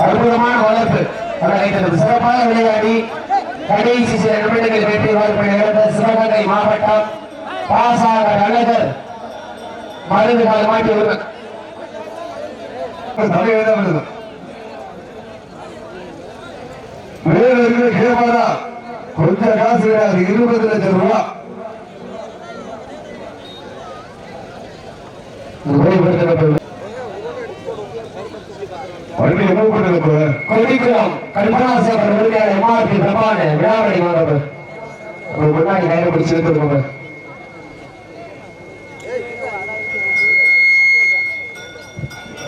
அற்புதமான வளர்ப்பு அவர்கள் சிறப்பாக விளையாடி கடைசி சில நிமிடங்கள் வெற்றி வாய்ப்பு இழந்த சிவகங்கை மாவட்டம் பாசாக அழகர். மருந்து கால் மாட்டி வருவர் கொஞ்சம் காசு கிடையாது இருபது லட்சம் ரூபாய் வெளிப்படுத்தப்பட்டுள்ளது வண்டி என்ன பண்ணுங்க கொடிக்குளம் கருணாசேகர் உரிமையாளர் எம்ஆர்பி பிரபான விழாவணி வாங்க முன்னாடி கையில பிடிச்சு எடுத்துருக்கோங்க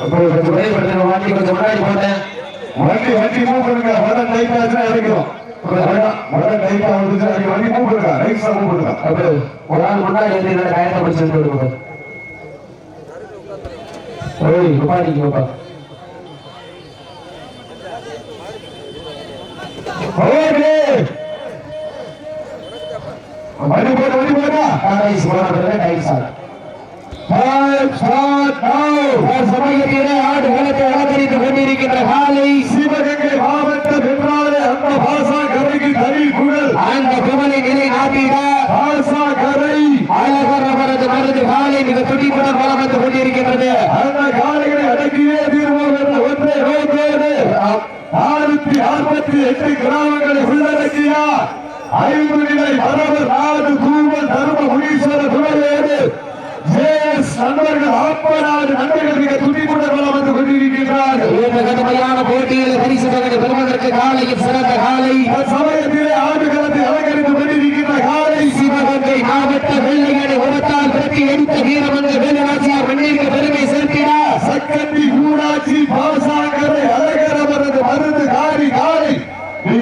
கொஞ்சம் வெளிப்படுத்துங்க வண்டி கொஞ்சம் முன்னாடி போட்டேன் வண்டி வண்டி மூவ் பண்ணுங்க. வட டைட் ஆச்சுன்னா இறக்கிறோம் வட டைட் ஆகுதுன்னா வண்டி மூவ் பண்ணுங்க ரைட் சைடு மூவ் பண்ணுங்க. அப்படி ஒரு முன்னாடி வந்து ஓய் உபாடிக்கு ஓகே வண்டி போட்டு வண்டி போட்டா. கடைசி போராட்டத்தில் டைம் சார். டைம் ஸ்டார்ட் நவ சமயத்திலே ஆடு களத்தை அலங்கரித்துக் கொண்டிருக்கின்ற காலை சிவகங்கை மாவட்டம் என்றாலே அந்த பாசா கரைக்கு தனி குழல். அந்த குமலை நிலை நாட்டிட பாசா கரை அழகர் அவரது மருது காலை மிக துடிப்புடன் வளம் வந்து கொண்டிருக்கின்றது. அந்த காலைகளை அடக்கியே தீர்வோம் என்ற ஒன்றை நோக்கோடு. ஆயிரத்தி நாற்பத்தி எட்டு கிராமங்களை உள்ளடக்கியார் ஐந்து நிலை வரவர் நாடு தூவல் தர்ம முனீஸ்வர துறையோடு நண்பர்கள் ஆப்பநாடு நண்பர்கள் மிக துடிப்புடன் வளம் வந்து கொண்டிருக்கின்றார்கள். போட்டியில் பரிசு தொகை பெறுவதற்கு காலையில் சிறந்த காலை. சமயத்திலே ஆடுகளத்தை அலங்கரித்துக் கொண்டிருக்கின்ற காலை. சிவகங்கை மாவட்ட வெள்ளையனை உரத்தால் பிரட்டி எடுத்த வேலுராசியார் மண்ணிற்கு பெருமை சேர்க்கிறார் சக்கத்தி ஊராட்சி பாசாங்கரை அழகர் அவரது மருந்து காரி காலை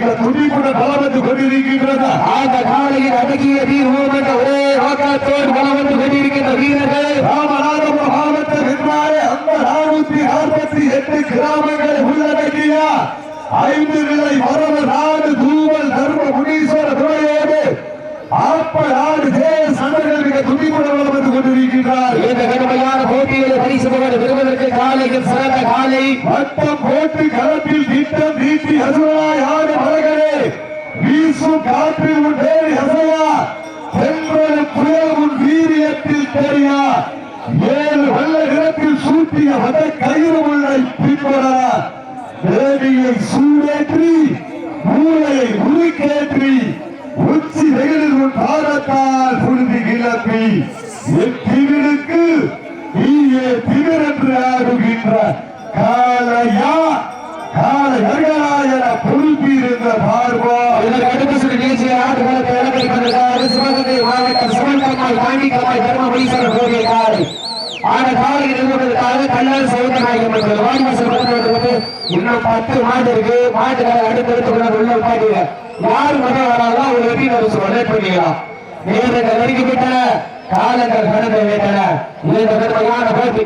மிக துடிப்புடன் வளம் வந்து கொண்டிருக்கின்றன. அந்த காலையில் அடக்கிய தீர்வோம் என்ற ஒரே நோக்கத்தோடு வளம் வந்து கொண்டிருக்கின்ற வீரர்கள். ராமநாதபுரம் மாவட்டம் என்றாலே அந்த நானூத்தி நாற்பத்தி எட்டு கிராமங்களை உள்ளடக்கிய ஐந்து நிலை மரபு நாடு தூவல் தர்ம முனீஸ்வர துறையோடு ஆப்ப நாடு ஜெய சண்டர்கள் மிக துணிப்புடன் வந்து கொண்டிருக்கின்றார். இந்த கடுமையான போட்டியில் பரிசு தொகை பெறுவதற்கு காலையில் சிறந்த காலை. வட்டம் போட்டு களத்தில் திட்டம் நீட்டி அசுராய் ஆடு மலர்களே வீசும் காற்றில் உன் பேரி அசையா சென்றொரு புயல் உன் வீரியத்தில் தெரியா ஏழு வெள்ள நிறத்தில் சூட்டிய வத கயிறு உள்ளை பின்பறா தேவியை சூடேற்றி மூளையை உருக்கேற்றி பத்து மாடு இருக்கு. மாட்டுக்கார அடுத்தடுத்து கூட உள்ள உட்காந்துங்க யார் முதல் வராங்களோ அவங்க எப்படி நம்ம சொல்ல பண்ணிக்கலாம். நேரங்கள் நெருங்கிவிட்டன. காலங்கள் கடந்து விட்டன. இந்த கடுமையான போட்டி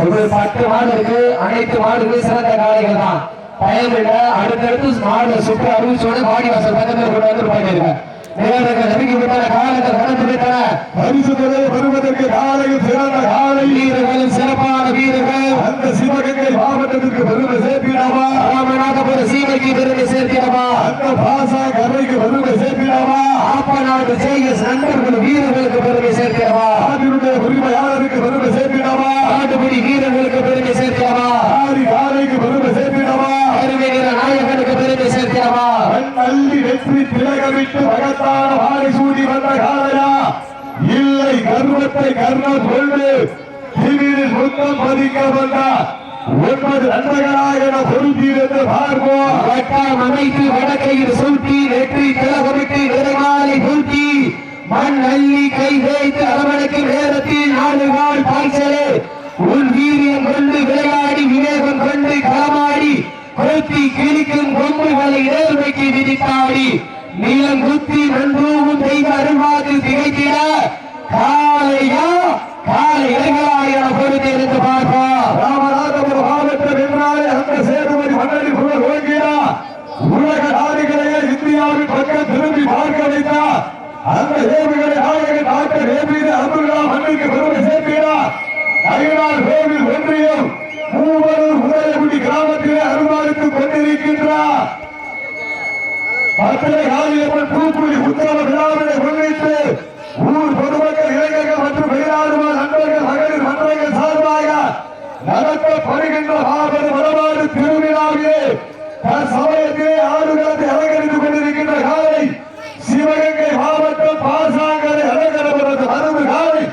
ஒரு பத்து மாடு இருக்கு. அனைத்து மாடுகளும் சிறந்த காலைகள் தான். பயம் இல்ல அடுத்தடுத்து மாடு சுற்று அறிவிச்சோட வாடி வாசல் பக்கத்தில் கொண்டு வந்து போயிருக்க நேரங்கள் நெருங்கி விட்டன காலங்கள் கடந்து விட்டன பரிசு தொகை வருவதற்கு காலையில் சிறந்த காலை. வீரர்களும் சிறப்பான வீரர்கள். அந்த சிவகங்கை மாவட்டத்திற்கு பெருமை சேர்ப்பிடாமா ராமநாதபுர சீமைக்கு பெருமை சேர்க்கிறவா அந்த பாசா கரைக்கு பெருமை சேர்ப்பிடாமா ஆப்பநாடு ஜெயஸ் நண்பர்கள் வீரர்களுக்கு பெருமை சேர்க்கிறவா ஆதினுடைய உரிமையாளருக்கு பெருமை சேர்ப்பிடாமா நாட்டுப்படி வீரர்களுக்கு பெருமை சேர்க்கிறவா ஆதி காலைக்கு பெருமை பெருமை வீர நாயகனுக்கு பெருமை சேர்க்கிறவா கண் வெற்றி திலகமிட்டு மகத்தான வாரி சூடி வந்த காலையா இல்லை கர்வத்தை கர்ணம் சொல்லு. திடீரில் முத்தம் பதிக்க வந்த ஒன்பது நண்பர்களாக என பொருத்தீர்ந்து பார்ப்போம் வட்டம் அமைத்து வடக்கையில் சூட்டி வெற்றி திலகமிட்டு நிறைவாலை சூட்டி மண் அள்ளி கை வைத்து அரவணைக்கும் நேரத்தில் நாலு நாள் பாய்ச்சலே. உன் வீரியம் கொண்டு விளையாடி விவேகம் கொண்டு களமாடி கொத்தி கிழிக்கும் கொம்புகளை நேர்மைக்கு விதித்தாடி நீளம் குத்தி நன்றூவும் செய்த அருள்வாக்கு திகைத்திட. காலையா காலை இளைஞராய பொறுத்து இருந்து பார்ப்போம் ராமநாதபுரம் மாவட்டம் என்றாலே அந்த சேதுமதி மன்னரி புகழ் ஓங்கினா உலக நாடுகளையே இந்தியாவின் பக்கம் திரும்பி பார்க்க வைத்தார் அந்த ஏவுகளை நாயகன் டாக்டர் ஏபிஜே அப்துல்லா மண்ணுக்கு பெருமை சேர்க்கிறார் நயினார் கோவில் ஒன்றியம் பத்திரை காலியம்மன் பூக்குழி உத்தரவ விழாவினை முன்னிட்டு ஊர் பொதுமக்கள் இளைஞர்கள் மற்றும் வெளிநாடுவாழ் நண்பர்கள் மகளிர் மன்றங்கள் சார்பாக நடத்தப்படுகின்ற மாபெரும் வடமாடு திருவிழாவிலே சமயத்திலே ஆடுகளத்தை அலங்கரித்துக் கொண்டிருக்கின்ற காலை சிவகங்கை மாவட்டம் பாசாங்கரை அலங்கரப்பட்ட மருந்து காலை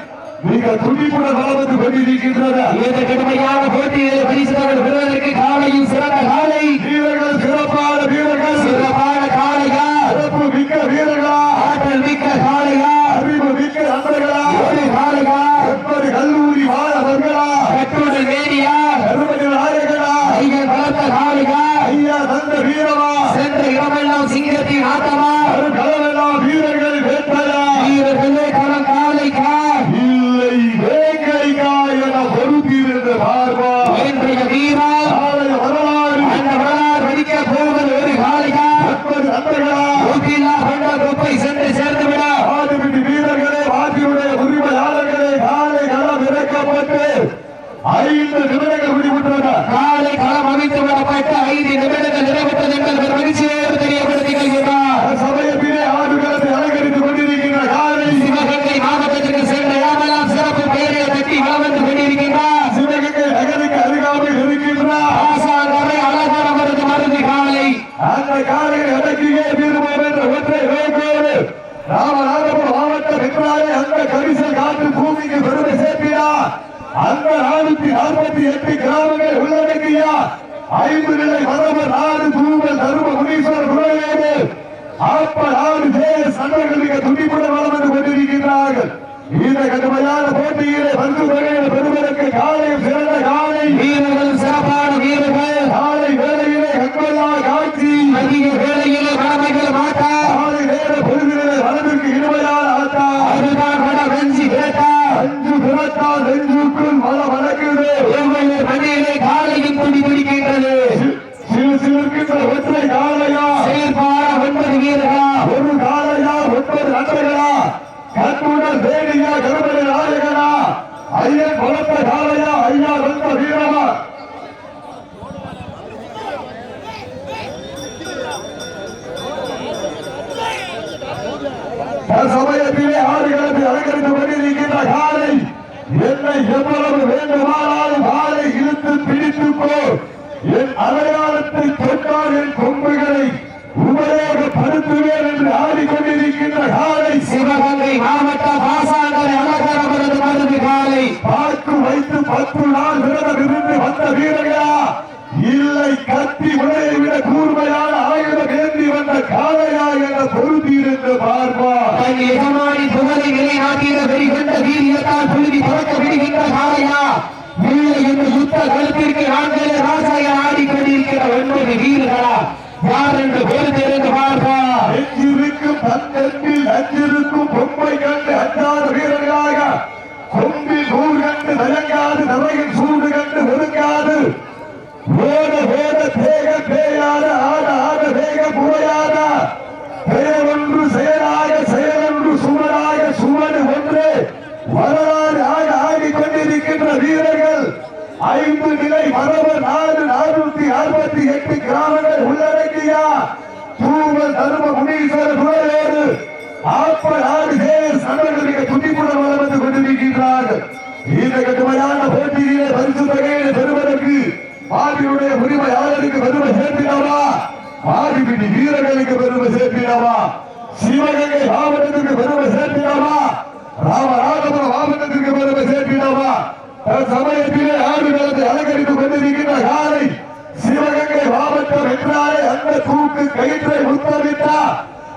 மிக துடிப்புடன் வளர்ந்து கொண்டிருக்கின்றன இந்த கடுமையான போட்டியிலே பரிசுகள் பெறுவதற்கு காலையும் சிறந்த காலை சிவகங்கை மாவட்ட பாசாங்கரை அழகர் அவரது மருந்து காலை. பார்த்து வைத்து பத்து நாள் விரதம் இருந்து வந்த வீரர்களா? இல்லை கத்தி உடையை விட கூர்மையான ஆயுதம் ஏந்தி வந்த காளையா என பொருத்தியிருந்து பார்ப்பார். தன் எஜமானி புகழை நிலைநாட்டிட வெளிகொண்ட வீரியத்தால் புழுதி புறக்க விடுகின்ற காளையா? இல்லை இந்த யுத்த களத்திற்கு ஆண்கள ராசாய ஆடிக்கொண்டிருக்கிற ஒன்பது வீரர்களா? யார் என்று பொறுத்திருந்து தங்கத்தில் நஞ்சிருக்கும் பொம்மை கண்டு அஞ்சாத வீரர்களாக கொம்பில் நூறு கண்டு தயங்காது நரையில் சூடு கண்டு ஒதுங்காது ஓட ஓட தேக பேயாத ஆட ஆட வேக புறையாத பெயர் ஒன்று செயலாக செயலொன்று சுவராக சுவடு ஒன்று வரலாறு ஆக ஆடிக் கொண்டிருக்கின்ற வீரர்கள் ஐந்து நிலை மரபு நாடு நானூத்தி அறுபத்தி எட்டு கிராமங்கள் உள்ளடக்கியா தூவல் தரும முனீஸ்வர குறையோடு ஆப்ப நாடு தேர் சண்டர்கள் மிக துடிப்புடன் வளம் வந்து கொண்டிருக்கின்றார்கள் இந்த கடுமையான போட்டியிலே பரிசு தொகையை பெறுவதற்கு பாடியுடைய உரிமையாளருக்கு பெருமை சேர்த்தினவா பாடிபிடி வீரர்களுக்கு பெருமை சேர்த்தினவா சிவகங்கை மாவட்டத்திற்கு பெருமை சேர்த்தினவா ராமநாதபுரம் மாவட்டத்திற்கு பெருமை சேர்த்தினவா சமயத்திலே ஆடுகளத்தை அலங்கரித்துக் கொண்டிருக்கின்ற காலை சிவகங்கை மாவட்டம் என்றாலே அந்த தூக்கு கயிற்றை முத்தமிட்டா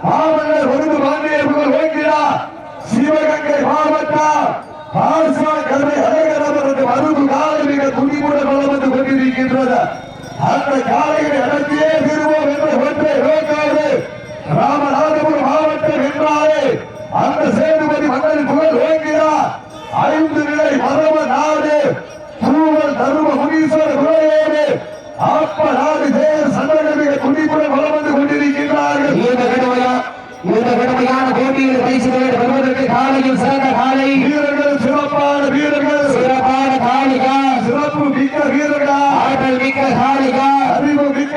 மாமன்னர் ஒருங்கு மாநிலங்கள் ஓங்கினார் சிவகங்கை மாவட்டம் பால்சா கருணை அழகரவரது மருந்து காலை மிக துணிவுடன் வளம் வந்து கொண்டிருக்கின்றது. அந்த காலையை அடக்கியே திருவோம் என்ற ஒன்றை நோக்காது ராமநாதபுரம் மாவட்டம் என்றாலே அந்த சேதுபதி மன்னரின் புகழ் ஓங்கினார். ஐந்து நிலை மரப நாடு தூவல் தரும முனீஸ்வர குறையோடு ஆப்ப நாடு தேவ சந்தகமிக மிக துணிப்புடன் வளம் வந்து கொண்டிருக்கின்றார்கள். இந்த கடுமையா இந்த கடுமையான போட்டியில் பரிசுகளை பெறுவதற்கு காலையில் சிறந்த காலை வீரர்கள் சிறப்பான வீரர்கள் சிறப்பான காளிகா சிறப்பு மிக்க வீரர்களா ஆற்றல் மிக்க காளிகா அறிவு மிக்க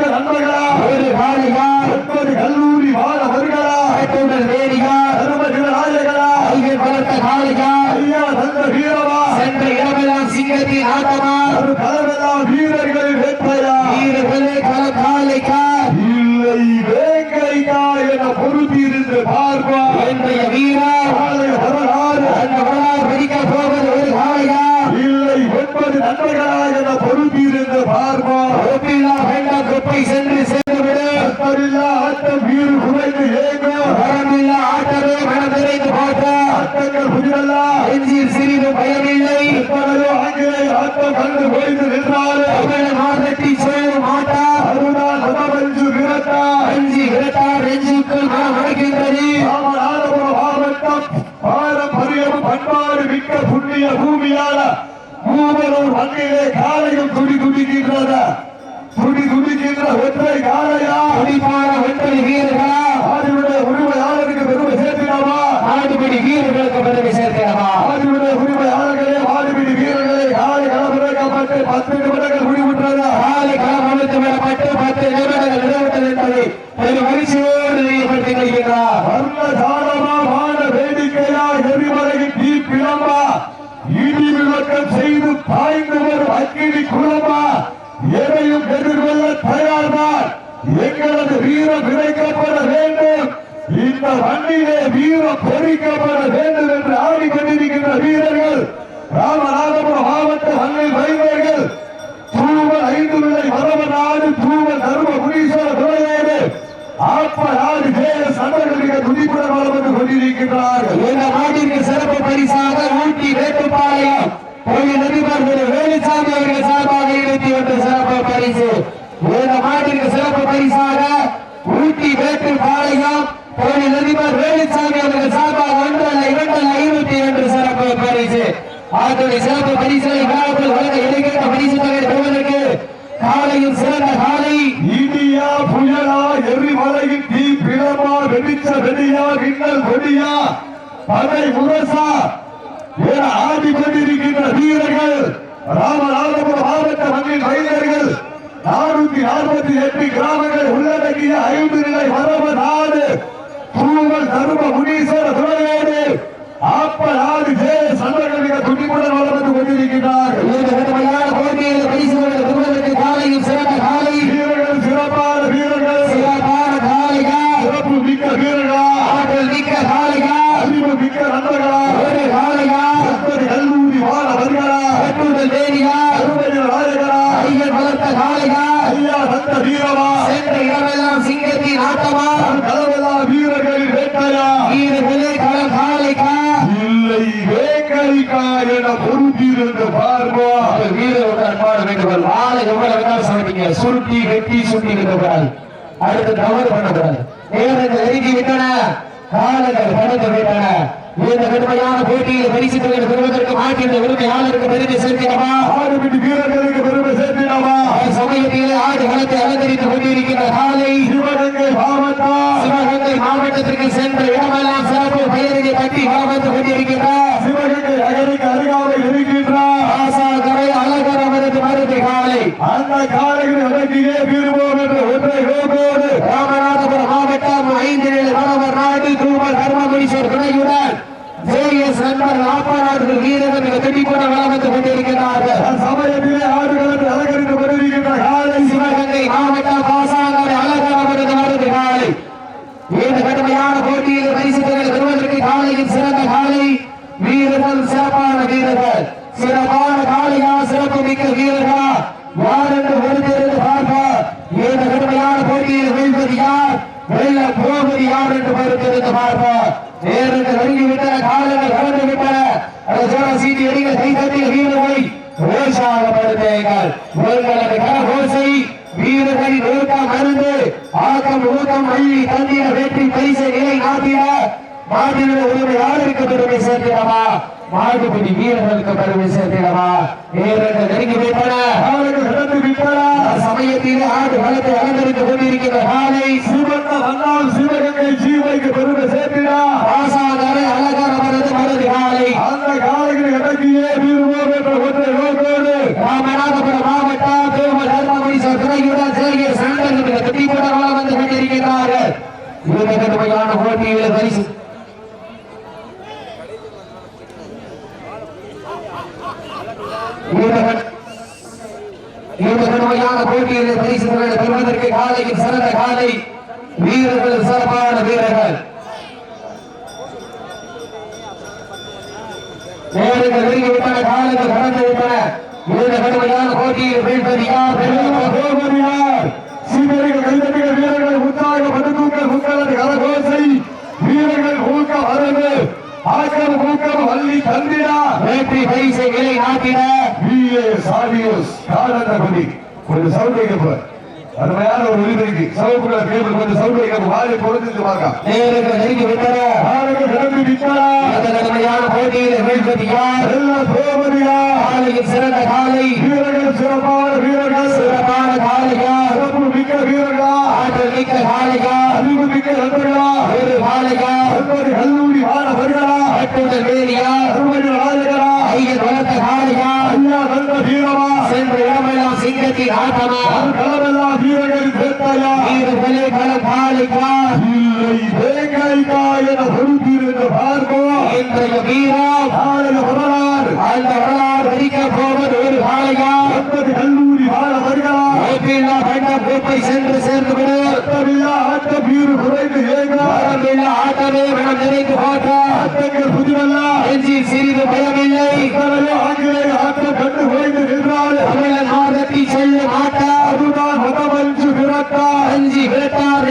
சிங்கத்தின் ஆட்டமா அது களமெல்லாம் வீரர்கள் வேட்டையா வீரர்களே களம் காலைக்கா இல்லை வேங்கைக்கா என பொறுத்திருந்து பார்ப்பா இன்றைய வீரா காலை வரலாறு அந்த வரலாறு பிடிக்க போவது ஒரு காளையா இல்லை ஒன்பது நண்பர்களா என பொறுத்திருந்து பார்ப்பா ஒப்பில்லா வேண்டாம் குப்பை சென்று சேர்ந்துவிடு அத்தரில்லா ஆட்டம் வீறு குறைந்து ஏங்கும் வரமில்லா ஆட்டமே மனம் நிறைந்து போட்ட ஆட்டங்கள் நெஞ்சில் சிறிது பயமில்லை. எத்தனையோ ஆங்கிலேய ஆட்டம் கண்டு ஓய்ந்து நின்றாரு தமிழ் மாதத்தி சேரும் மாட்டா. அருணால் மதமஞ்சு விரட்டா. அஞ்சி விரட்டா. நெஞ்சுக்குள் மனம் அடைக்கின்றது ராமநாதபுரம் மாவட்டம் பாரம்பரியம் பண்பாடு மிக்க புண்ணிய பூமியான மூவரூர் மண்ணிலே காலையும் துடி துடிக்கின்றன. துடி துடிக்கின்ற ஒற்றை காலையா துடிப்பான வெற்றி வீரர்களா? ஆதிவுடைய உரிமையாளருக்கு பெருமை சேர்த்தினவா நாடுபடி வீரர்களுக்கு பெருமை சேர்க்கிறவா? ஆதிவுடைய உரிமையாளர்களே ஆதிபிடி வீரர்களே காலை களமிறக்கப்பட்டு பத்து நிமிடங்கள் முடிவுற்றது. காலை களம் அமைத்து விடப்பட்டு பத்து நிமிடங்கள் நிறைவுற்றது என்பதை பெரும் மகிழ்ச்சியோடு தெரியப்படுத்திக் கொள்கிறார் பொறிக்கப்பட வேண்டும் என்று ஆடிக்கொண்டிருக்கின்ற வீரர்கள் ராமநாதபுரம் மாவட்ட மண்ணில் வைந்தர்கள் தூவல் ஐந்து விலை வரவ நாடு தூவல் தரும முனீஸ்வர துறையோடு ஆப்ப நாடு ஜெய சண்டர்களுக்கு துடிப்புடன் வளம் வந்து கொண்டிருக்கின்றார்கள். இந்த நாட்டிற்கு சிறப்பு பரிசாக ஊட்டி வேட்டுப்பாளையம் கோயில் அதிபர் வேலுசாமி அவர்கள் சார்பாக இருபத்தி ஒன்று சிறப்பு பரிசு. இந்த நாட்டிற்கு சிறப்பு பரிசாக ஊட்டி வேட்டுப்பாளையம் கோயில் அதிபர் வேலுசாமி அவர்கள் சார்பாக ஒன்று அல்ல இரண்டு அல்ல ஐநூத்தி ஒன்று சிறப்பு பரிசு ஆகவே சிறப்பு பரிசுகளை காலத்தில் வழங்க இடைக்கின்ற பரிசு தொகை பெறுவதற்கு காலையில் சிறப்பு காலை இடியா புயலா எரிமலையின் தீ பிளமா வெடிச்ச வெடியா மின்னல் கொடியா படை முரசா என ஆடிக்கொண்டிருக்கின்ற வீரர்கள் ராமநாதபுரம் மாவட்ட மண்ணின் வைந்தர்கள் நானூத்தி நாற்பத்தி எட்டு கிராமங்கள் உள்ளடக்கிய ஐந்து நிலை வரவு நாடு தூவல் தரும முனீஸ்வர துறையோடு ஆப்ப நாடு ஜெய சண்டர்களுக்கு துடிப்புடன் வளம் வந்து கொண்டிருக்கிறார்கள் இந்த கடுமையான போட்டியில் பரிசுகளை பெறுவதற்கு காலையில் சிறந்த காலை வீரர்கள் சிறப்பான வீரர்கள் சிறப்பான காளையா சிறப்பு மிக்க வீரர்களா ஆற்றல் மிக்க காளையா அறிவு மிக்க நண்பர்களா ஒரு காளையா எப்படி கல்லூரி மாணவர்களா கட்டுதல் தேனியா அருமையில் நாயகரா கைகள் வளர்த்த காளையா ஐயா சந்த வீரமா சென்ற இடமெல்லாம் சிங்கத்தின் ஆட்டமா கலவலா வீரர்களின் வேட்டையா வீரர்களே களம் காளைக்கா இல்லை வேங்கரிக்கா என பொறுத்திருந்து பார்ப்போம் வீரர்கள் அன்பான வேண்டுகோள் ஆளை எவ்வளவு வேணாலும் சமைப்பீங்க சுருட்டி சுட்டி இருக்கக்கூடாது அடுத்து தவறு பண்ணக்கூடாது. நேரங்கள் நெருங்கி விட்டன காலங்கள் கடந்து விட்டன இந்த கடுமையான போட்டியில் பரிசு தொகை பெறுவதற்கு மாற்றின உரிமையாளருக்கு பெருமை சேர்க்கிறவா ஆறு வீரர்களுக்கு பெருமை சேர்த்தினவா சமயத்திலே ஆடு களத்தை அலங்கரித்துக் கொண்டிருக்கின்ற காலை சிவகங்கை மாவட்டம். சிவகங்கை மாவட்டத்திற்கு சென்ற இடமெல்லாம் சிறப்பு பெயரினை கட்டி வளம் வந்து கொண்டிருக்கின்ற சிவகங்கை நகருக்கு அருகாமையில் இருக்கின்ற ஆசாகரை அழகர் அவரது மருந்து காலை அந்த காலையில் அடக்கியே விரும்புவோம் என்ற ஒன்றை நோக்கோடு ராமநாதபுரம் மாவட்டம் ஐந்து நிலை வளவர் நாடு தூமல் கர்மகுணீஸ்வர் துணையுடன் ஜேஎஸ் நண்பர் ஆப்பநாடு வீரர்கள் வளம் வந்து கொண்டிருக்கிறார்கள் சமயத்திலே ஆடுகளத்தை அலங்கரித்து கொண்டிருக்கின்ற காலை சிவகங்கை மாவட்டம் பாசாங்கரை அவரது மருந்து காலை. இந்த கடுமையான போட்டியில் பரிசுகளை பெறுவதற்கு காலையில் சிறந்த காலை வீரர்கள் சிறப்பான வீரர்கள். சிறப்பான காளையா சிறப்பு மிக்க வீரர்களா? யார் என்று பொறுத்திருந்து பார்ப்பார் இந்த கடுமையான போட்டியில் வெல்வது யார் வெல்ல போவது யார் என்று பொறுத்திருந்து பார்ப்பார் நேரங்கள் நெருங்கி விட்டன காலங்கள் கலந்து விட்டன அந்த ஜோர சீட்டி அடிகள் கைதட்டிய வீரர்களை உற்சாகப்படுத்துங்கள் உங்களது கரகோசை வீரர்களின் ஊக்கம் அருந்து ஆக்கம் ஊக்கம் அள்ளி தந்திர வெற்றி பரிசை நிலை நாட்டிட மாட்டின உரிமையாளருக்கு பெருமை சேர்த்திடவா? மாட்டுப்பிடி வீரர்களுக்கு பெருமை சேர்த்திடவா? வீரர்கள் நெருங்கி விட்டன காலைகள் கடந்து விட்டன. சமயத்தில் ஆடு வளத்தை அலங்கரித்துக் கொண்டிருக்கிற காலை சிவந்த வந்தால் சிவகங்கை ஜீவைக்கு பெருமை சேர்த்தினா ஆசாதரை அழகர் அவரது காலை. அந்த காலைகளை அடக்கியே விரும்புவோம் என்ற ஒன்றை நோக்கோடு ராமநாதபுரம் மாவட்டம் தேவ தர்மபுரீஸ்வர் துறையுடன் சேரிய சண்டர்கள் கட்டிப்பட வளம் வந்து கொண்டிருக்கிறார்கள் இந்த கடுமையான போட்டியில் பரிசு. இந்த கடுமையான போட்டியில் பரிசு பெறுவதற்கு காலையில் சிறந்த காலை வீரர்கள் சிறப்பான வீரர்கள். நேரங்கள் நெருங்கி காலங்கள் கடந்து இந்த கடுமையான போட்டியில் வீழ்வது யார் வெல்வது கோபரியார் சீனியர்கள் கைதட்டிகள் வீரர்கள் உற்சாக படுதூக்கல் முக்களது கரகோசை வீரர்கள் ஊக்கம் வரவு. ஆக்கம் ஊக்கம் வள்ளி தந்திடா. வெற்றி பரிசை நிலை நாட்டிட. பிஏ சாடியோஸ் காலந்தபதி கொஞ்சம் சவுண்ட் வைக்கப்ப அருமையான ஒரு விருதுக்கு சவுக்குள்ள கேபிள் கொஞ்சம் வைக்கப்ப வாரி பொழுது பார்க்க நேரங்கள் நெருங்கி விட்டன. ஆளுக்கு கிளம்பி இந்த கடுமையான போட்டியில் வீழ்வது யார் கோபரியா காலையில் சிறந்த காலை. வீரர்கள் சிறப்பான வீரர்கள். சிறப்பான காலையா. சிறப்பு மிக்க வீரர்களா. ஆற்றல் மிக்க காலையா. அறிவு மிக்க நண்பர்களா. ஒரு காலையா. கல்லூரி மாணவர்களா. கட்டுடல் வேலியா. அருமதி ராஜகரா ஐயன் வளர்த்த காலையா ஐயா நல்ல வீரமா சென்ற சிங்கத்தின் ஆட்டமா வீரர்கள் பேட்டாயா வீரர்களே இல்லை தேங்காய்க்கா என பொறுத்திருந்த பார்ப்போம் இன்றைய வீரம் நாளைய வரலாறு. அந்த வரலாறு வரிக்க போவது ஒரு காலையா கல்லூரி மாணவர்களா ஓப்பில்லா பண்டம் கோப்பை சென்று சேர்ந்து விடு ஆட்டமில்லா ஆட்ட வீறு குறைந்து ஏங்கா வரம்பில்லா ஆட்டமே மனம் நிறைந்து ஆட்டங்கள் புதிவல்லா நெஞ்சில் சிறிது பயமில்லை. ஆங்கிலேய ஆட்டம் கண்டு குறைந்து நின்றால் தமிழன் மாதத்தில் செல்ல மாட்டார் அதுதான் மதமஞ்சு விரட்டா அஞ்சி விரட்டார்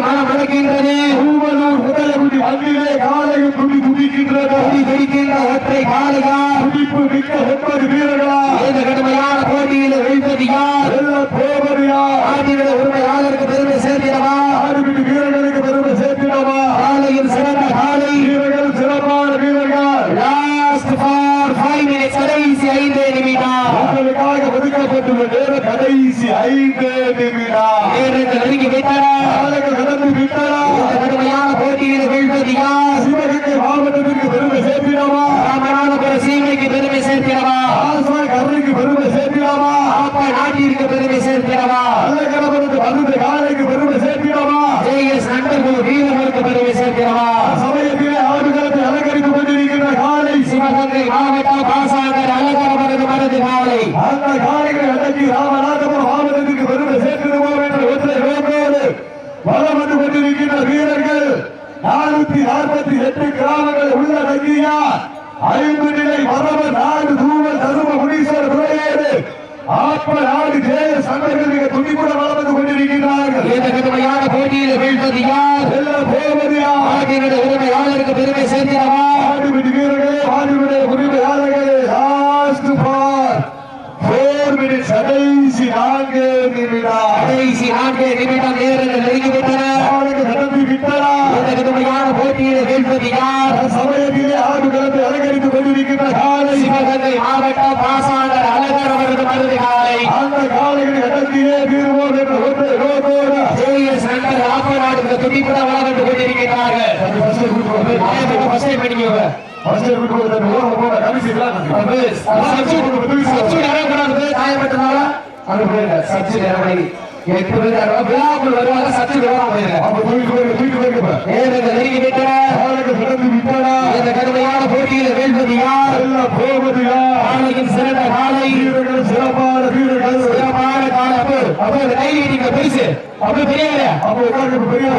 மனம் நடக்கின்றது பூவலூர் முதலகுடி மண்ணிலே காலையும் துடி துடிக்கின்றது துடி துடிக்கின்ற ஒற்றை காலையா துடிப்பு மிக்க ஒன்பது வீரர்களா? இந்த கடுமையான போட்டியில் வெல்வது யார்? எல்லா கோபரியா ஆதிவிட உரிமையாளருக்கு பெருமை சேர்த்திடவா? ஆறுபிடி வீரர்களுக்கு பெருமை சேர்த்திடவா? காலையில் சிறந்த காலை. வீரர்கள் சிறப்பான வீரர்கள். லாஸ்ட் ஃபார் ஃபைவ் மினிட்ஸ் கடைசி ஐந்து நிமிடம். உங்களுக்காக ஒதுக்கப்பட்டுள்ள நேரம் கடைசி ஐந்து நிமிடம் நேரங்கள் நெருங்கி விட்டன காலங்கள் கடந்து விட்டனா இந்த கடுமையான போட்டியில் வெல்வது யார் சிவகங்கை மாவட்டத்திற்கு பெருமை சேர்த்திடவா ராமநாதபுர சீமைக்கு பெருமை சேர்த்திடவா ஆசாய் கருணைக்கு பெருமை சேர்த்திடவா ஆப்பா நாட்டிற்கு பெருமை சேர்த்திடவா அல்லகரபுரத்து மருந்து காலைக்கு பெருமை சேர்த்திடவா ஜேஎஸ் நண்பர்கள் வீரர்களுக்கு பெருமை சேர்த்திடவா சமயத்திலே ஆடுகளத்தை அலங்கரித்துக் கொண்டிருக்கின்ற காலை சிவகங்கை மாவட்டம் பாசாங்கர் அலங்கரமரது மரது காலை அந்த காலைகளை அடக்கி ராமநாதபுரம் மாவட்டத்திற்கு பெருமை சேர்த்திடுவோம் என்ற ஒற்றை நோக்கோடு வலம் வந்து கொண்டிருக்கின்ற வீரர்கள் நானூத்தி நாற்பத்தி எட்டு கிராமங்கள் உள்ளடங்கிய ஐந்து நிலை மரப நாடு தூவல் தரும முனீஸ்வரர் துறையேடு ஆப்ப நாடு ஜெய சங்கர்கள் மிக துணிப்புடன் வலம் வந்து கொண்டிருக்கிறார்கள். இந்த கடுமையான போட்டியில் வீழ்வது யார்? எல்லா போவதியா நாட்டினுடைய உரிமையாளருக்கு பெருமை சேர்த்திடவா ஆடுபிடி வீரர்களே ஆடுபிடி உரிமையாளர்களே லாஸ்ட் ஃபார் ஃபோர் மினிட்ஸ் கடைசி நான்கு நிமிடம். கடைசி நான்கு நிமிடம் நேரங்கள் நெருங்கிவிட்டன அவனுக்கு நடந்து விட்டனா இந்த கடுமையான போட்டியில் வீழ்வது யார் சமயத்திலே ஆடுகளத்தை அலங்கரித்துக் கொண்டிருக்கின்ற காலை சிவகங்கை மாவட்டம் காலை. அந்த என்ற ஜேஎஸ் நண்பர் துடிப்புட கொண்டிருக்கிறார்கள். ஃபர்ஸ்ட் சச்சு காயப்பட்டனால சச்சு எட்டு பேர் விழாக்குள் வருவாங்க சச்சு விழாம போயிருங்க நேரங்கள் நெருங்கி விட்டன. இந்த கடுமையான போட்டியில் வெல்வது யார் காலையின் சிறந்த காலை சிறப்பான வீரர்கள் சிறப்பான கால அப்போ கை நீட்டிங்க பெருசு அப்போ பெரியவரே அப்போ பெரிய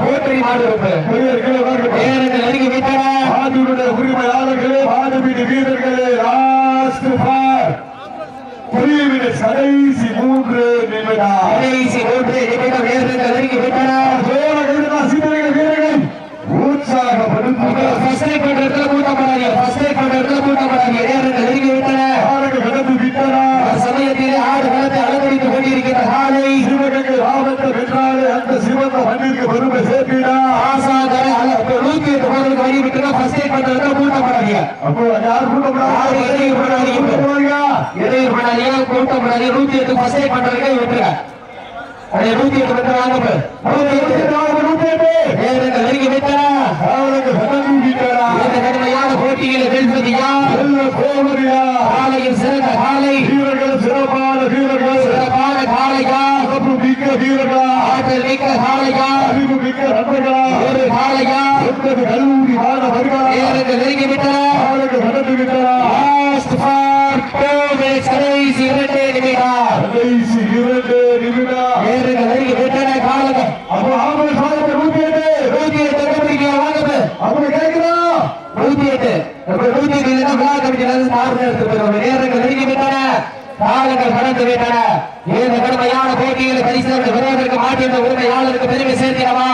போற்றி மாடு இருப்பு பெரியவர்களே நெருங்கி விட்டன ஆதியுடைய உரிமையாளர்களே ஆதிபீடு வீரர்களே லாஸ்ட் பிரிவினை கடைசி மூன்று நிமிடம். கடைசி மூன்று நிமிடம் நேரங்கள் நெருங்கி விட்டன சோழர்கள் சீதர்கள் வீரர்கள் உற்சாகப்படுத்துங்கள் ஃபர்ஸ்ட் டைம் பண்ற இடத்துல கூட்டம் பண்ணாதீங்க ஃபர்ஸ்ட் டைம் பண்ற இடத்துல கூட்டம் பண்ணாதீங்க நேரங்கள் நெருங்கி விட்டன காலங்கள் கடந்து விட்டனா சமயத்திலே ஆடு களத்தை அலங்கரித்துக் கொண்டிருக்கின்ற காலை சிவகங்கை மாவட்டம் என்றாலே அந்த சிவந்த மண்ணிற்கு பெருமை சேர்த்திடா ஆசாகர நூத்தி எட்டு பேருக்கு வழி விட்டுனா ஃபர்ஸ்ட் டைம் பண்ற இடத்துல கூட்டம் பண்ணாதீங்க அப்போ யார் யாரும் இடையூறு பண்ணாதீங்க கூட்டப்படாதீங்க நூத்தி எட்டு டைம் பண்றதுக்கே விட்டுருங்க அதே நூத்தி எட்டு பண்ற வாங்க. நூத்தி எட்டு நேரங்கள் நெருங்கி விட்டன காலங்கள் கடந்து விட்டனா இந்த கடுமையான போட்டியில் வெல்வது யார்? கோவரியா காலையில் சிறந்த காலை. வீரர்கள் சிறப்பான வீரர்கள். சிறப்பான மிக்க வீரர்களா ஆற்றல் மிக்க காளையா அறிவு மிக்க நண்பர்களா. ஒரு காளையா ஒன்பது கல்லூரி மாணவர்களா. நேரங்கள் நெருங்கி விட்டன காலங்கள் கடந்து விட்டனா லாஸ்ட் ஃபார் தற்போது கடைசி இரண்டு நிமிடம் கடைசி இரண்டு நிமிடம் நேருக்கு நெருங்கி விட்டன காலங்கள் அப்போ ஆம்பளை சாதனை நூத்தி எட்டு. நூத்தி எட்டு கபடிக்கு வாங்குது அப்படி கேட்கிறா நூத்தி எட்டு. நம்ம நூத்தி எட்டு இல்லைன்னா விழா கமிட்டியில சார்ந்து எடுத்து போயிருவோம் நேரங்கள் நெருங்கி விட்டன காலங்கள் கடந்து விட்டன இந்த கடுமையான போட்டியில் பரிசுகள் விரோதற்கு மாற்றிய உரிமையாளருக்கு பெருமை சேர்த்திடவா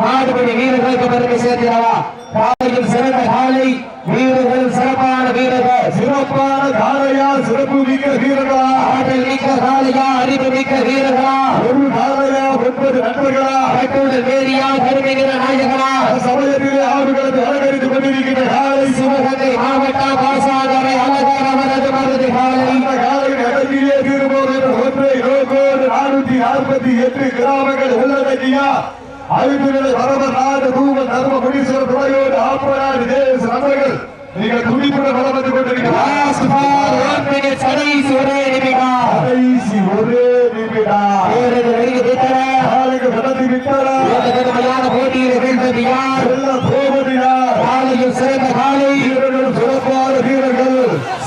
மாடுபடி வீரர்களுக்கு பெருமை சேர்த்திடவா காலையில் சிறந்த காலை வீரர்கள் சிறப்பான வீரர்கள் சிறப்பான காலையா சிறப்பு மிக்க வீரர்களா ஆற்றல் மிக்க காலையா அறிவு மிக்க வீரர்களா ஒரு காலையா ஒன்பது நண்பர்களா கட்டுடல் வேதியா கருமைகிற நாயகனா சமயத்திலே ஆடுகளத்தை அலங்கரித்துக் கொண்டிருக்கின்ற காலை சிவகங்கை மாவட்ட பாசாகரை அலங்கார அவரது மருது காலை அந்த காலையில் அடங்கியே தீர்வோம் என்ற ஒன்றை நோக்கோடு நானூத்தி நாற்பத்தி எட்டு கிராமங்கள் உள்ளடக்கியா ஐந்து நிலை வரவர் நாடு தூவல் தர்ம முனீஸ்வரர் துறையோடு ஆப்பநாடு தேச நண்பர்கள் நீங்கள் துடிப்புடன் வளம் வந்து கொண்டிருக்கிறார் Last for one minute, கடைசி ஒரே நிமிடம். கடைசி ஒரே நிமிடம் வீரர்கள் நெருங்கி விட்டன. காலைக்கு நடத்தி விட்டாரா? போட்டியில் வீழ்ந்தது யார்? செல்ல போவதினார் காலையில் சிறந்த காலை. வீரர்கள் சிறப்பான வீரர்கள்.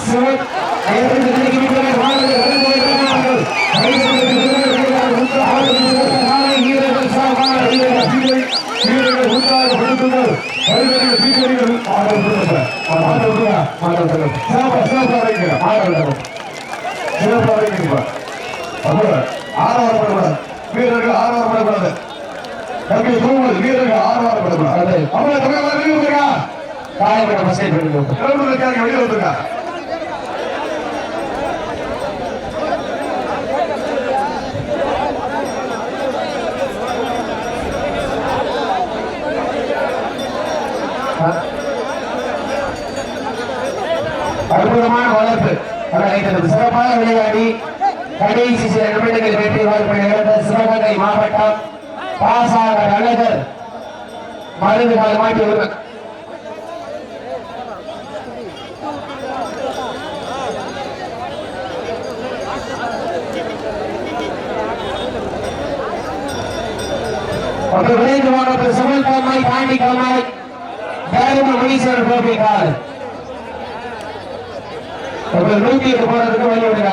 சிவ- வீரர்கள் நெருங்கி விட்டன. காலையில் சிறந்த வீரர்கள். வீரர்கள் சிறந்த காலை. வீரர்கள் சிறப்பான வீரர்கள். வீரர்கள் வீரர்கள் உற்சாகப்படுத்துங்கள் கைதடிகள் சீக்கிரங்கள் ஆடப்படுங்கள் ஆடப்படுங்க சிறப்பா சிறப்பா வைங்க ஆடப்படுங்க சிறப்பா வைங்க அப்போ ஆரவாரப்படக்கூடாது வீரர்கள் ஆரவாரப்படக்கூடாது தம்பி தூங்கல் வீரர்கள் ஆரவாரப்படக்கூடாது அப்போ தொகை வெளியே வந்துருக்கா காயப்பட்ட பசை இருக்காங்க வெளியே வந்துருக்கா அற்புதமான வளர்ப்பு அழைத்தது சிறப்பாக விளையாடி கடைசி சில நிமிடங்கள் வெற்றி வாய்ப்பு சிவகங்கை மாவட்டம் பாசாக அழகர் மருந்து மாட்டி ஒரு ஒரு விரைந்து மாவட்ட சுமல் கம்மாய் தாண்டி கம்மாய் நூத்தி எட்டு போறதுக்கு வழி விடுங்க